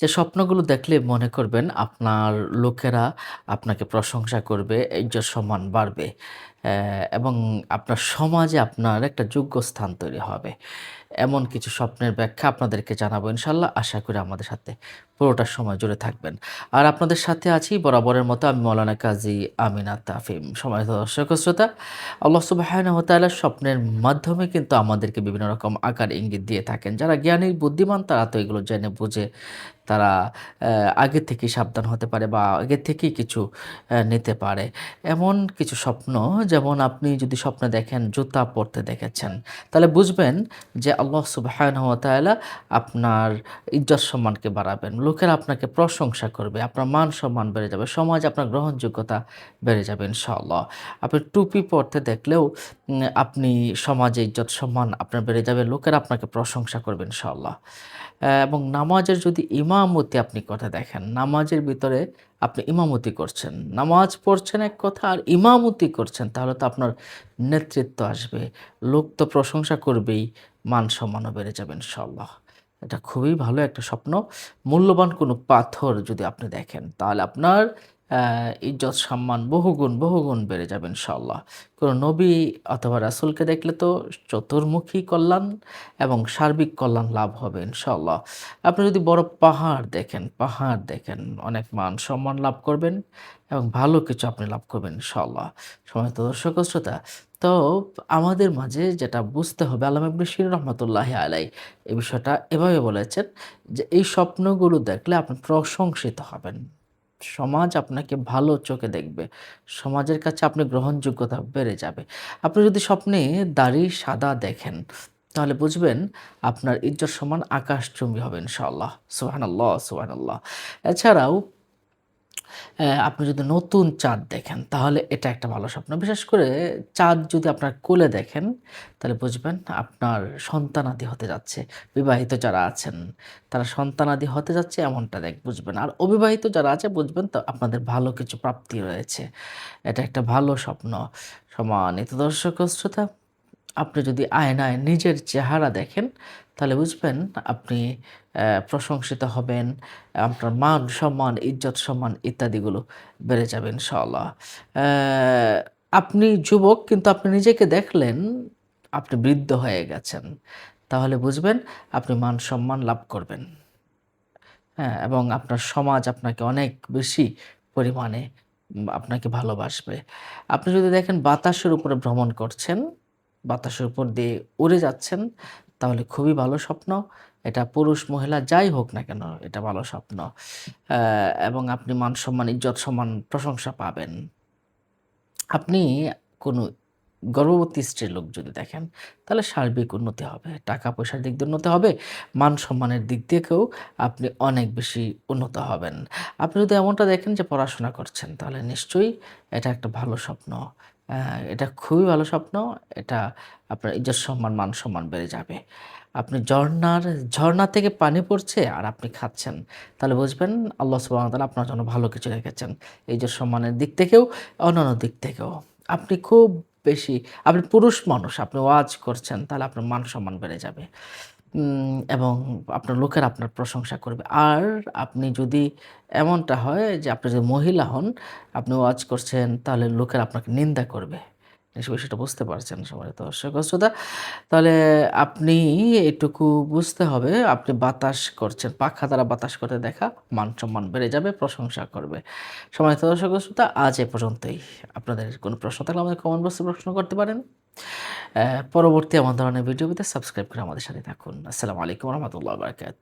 যে স্বপ্নগুলো দেখলে মনে করবেন আপনার লোকেরা আপনাকে প্রশংসা করবে, ইজ্জত সম্মান বাড়বে। এবং আপনার সমাজে আপনার একটা যোগ্য স্থান তৈরি হবে। এমন কিছু স্বপ্নের ব্যাখ্যা আপনাদেরকে জানাব ইনশাল্লাহ আশা করি আমাদের সাথে পুরোটা সময় জুড়ে থাকবেন। আর আপনাদের সাথে আছি বরাবরের মতো আমি মৌলানা কাজী আমিনা তাফিম। সম্মানিত দর্শক শ্রোতা, আল্লাহ সুবহানাহু ওয়া স্বপ্নের মাধ্যমে কিন্তু আমাদেরকে বিভিন্ন রকম আকার ইঙ্গিত দিয়ে থাকেন। যারা জ্ঞানী বুদ্ধিমান তারা তো এগুলো জেনে বুঝে তারা আগে থেকেই সাবধান হতে পারে বা আগে থেকেই কিছু নিতে পারে। এমন কিছু স্বপ্ন যেমন আপনি যদি স্বপ্নে দেখেন জুতা পরতে দেখেছেন, তাহলে বুঝবেন যে আল্লাহ সুবহানাহু ওয়া তাআলা আপনার ইজ্জত সম্মানকে বাড়াবেন। লোকেরা আপনাকে প্রশংসা করবে, আপনার মান সম্মান বেড়ে যাবে, সমাজ আপনার গ্রহণযোগ্যতা বেড়ে যাবে ইনশাআল্লাহ। আপনি টুপি পরতে দেখলেও আপনি সমাজে ইজ্জত সম্মান আপনার বেড়ে যাবে, লোকেরা আপনাকে প্রশংসা করবে ইনশাআল্লাহ। এবং নামাজের যদি ইমামতি আপনি কথা দেখেন, নামাজের ভিতরে আপনি ইমামতি করছেন। নামাজ পড়ছেন এক কথা আর ইমামতি করছেন তাহলে তো আপনার নেতৃত্ব আসবে। লোক তো প্রশংসা করবেই, মান সম্মানও বেড়ে যাবে ইনশাল্লাহ এটা খুবই ভালো একটা স্বপ্ন। মূল্যবান কোনো পাথর যদি আপনি দেখেন তাহলে আপনার ইজ্জত সম্মান বহুগুণ, বহুগুণ বেড়ে যাবে ইনশাআল্লাহ। কোনো নবী অথবা রাসুলকে দেখলে তো চতুর্মুখী কল্যাণ এবং সার্বিক কল্যাণ লাভ হবে ইনশাআল্লাহ। আপনি যদি বড় পাহাড় দেখেন, পাহাড় দেখেন অনেক মান সম্মান লাভ করবেন এবং ভালো কিছু আপনি লাভ করবেন ইনশাআল্লাহ। সম্মানিত দর্শক শ্রোতা, তো আমাদের মাঝে যেটা বুঝতে হবে আলম ইবনে শিরিন রহমাতুল্লাহি আলাইহি এই বিষয়টা এভাবে বলেছেন যে এই স্বপ্নগুলো দেখলে আপনি প্রশংসিত হবেন। সমাজ আপনাকে ভালো চোখে দেখবে। সমাজের কাছে আপনি গ্রহণযোগ্যতা বেড়ে যাবে। আপনি যদি স্বপ্নে দাড়ি সাদা দেখেন, তাহলে বুঝবেন আপনার ইজ্জত সমান আকাশচুম্বী হবে ইনশাআল্লাহ। সুবহানাল্লাহ, সুবহানাল্লাহ। এছাড়াও আপনি যদি নতুন চাঁদ দেখেন তাহলে এটা একটা ভালো স্বপ্ন। বিশেষ করে চাঁদ যদি আপনার কোলে দেখেন তাহলে বুঝবেন আপনার সন্তানাদি হতে যাচ্ছে। বিবাহিত যারা আছেন তারা সন্তানাদি হতে যাচ্ছে এমনটা দেখ বুঝবেন। আর অবিবাহিত যারা আছে বুঝবেন তো আপনাদের ভালো কিছু প্রাপ্তি রয়েছে। এটা একটা ভালো স্বপ্ন। সম্মানিত দর্শক শ্রোতা, আপনি যদি আয়নায় নিজের চেহারা দেখেন তাহলে বুঝবেন আপনি প্রশংসিত হবেন। আপনার মান সম্মান, ইজ্জত সম্মান ইত্যাদিগুলো বেড়ে যাবে ইনশাআল্লাহ। আপনি যুবক কিন্তু আপনি নিজেকে দেখলেন আপনি বৃদ্ধ হয়ে গেছেন। তাহলে বুঝবেন আপনি মান সম্মান লাভ করবেন। হ্যাঁ? এবং আপনার সমাজ আপনাকে অনেক বেশি পরিমাণে আপনাকে ভালোবাসবে। আপনি যদি দেখেন বাতাসের উপরে ভ্রমণ করছেন, বাতাসের উপর দিয়ে উড়ে যাচ্ছেন তাহলে খুবই ভালো স্বপ্ন। এটা পুরুষ মহিলা যাই হোক না কেন এটা ভালো স্বপ্ন। এবং আপনি মান সম্মান, ইজ্জত সম্মান, প্রশংসা পাবেন। আপনি কোনো গর্ভবতী স্ত্রীর লোক যদি দেখেন তাহলে সার্বিক উন্নতি হবে। টাকা-পয়সার দিক দিয়ে উন্নতি হবে, মান সম্মানের দিক থেকেও আপনি অনেক বেশি উন্নত হবেন। আপনি যদি এমনটা দেখেন যে পড়াশোনা করছেন তাহলে নিশ্চয়ই এটা একটা ভালো স্বপ্ন। এটা খুবই ভালো স্বপ্ন। এটা আপনার ইজ্জত সম্মান, মান সম্মান বেড়ে যাবে। আপনি ঝরনার ঝরনা থেকে পানি পড়ছে আর আপনি খাচ্ছেন। তাহলে বুঝবেন আল্লাহ সুবহানাহু ওয়া তাআলা আপনার জন্য ভালো কিছু রেখেছেন। ইজ্জত সম্মানের দিক থেকেও, অন্যান্য দিক থেকেও। আপনি খুব বেশি আপনি পুরুষ মানুষ, আপনি ওয়াজ করছেন তাহলে আপনার মান সম্মান বেড়ে যাবে। এবং আপনার লোকেরা আপনার প্রশংসা করবে। আর আপনি যদি এমনটা হয় যে আপনি যদি মহিলা হন, আপনি ওয়াজ করছেন তাহলে লোকেরা আপনাকে নিন্দা করবে। নিশ্চয়ই বিষয়টা বুঝতে পারছেন সম্মানিত দর্শক ও শ্রোতা। তাহলে আপনি এটুকু বুঝতে হবে আপনি বাতাস করছেন, পাখা দ্বারা বাতাস করতে দেখা মান সম্মান বেড়ে যাবে, প্রশংসা করবে। সম্মানিত দর্শক শ্রোতা আজ এ পর্যন্তই। আপনাদের কোনো প্রশ্ন থাকলে আমাদের কমেন্ট বক্সে প্রশ্ন করতে পারেন। পরবর্তী এমন ধরনের ভিডিওতে সাবস্ক্রাইব করে আমাদের সাথে থাকুন। আসসালামু আলাইকুম রহমতুল্লাহ বারাকাতুহু।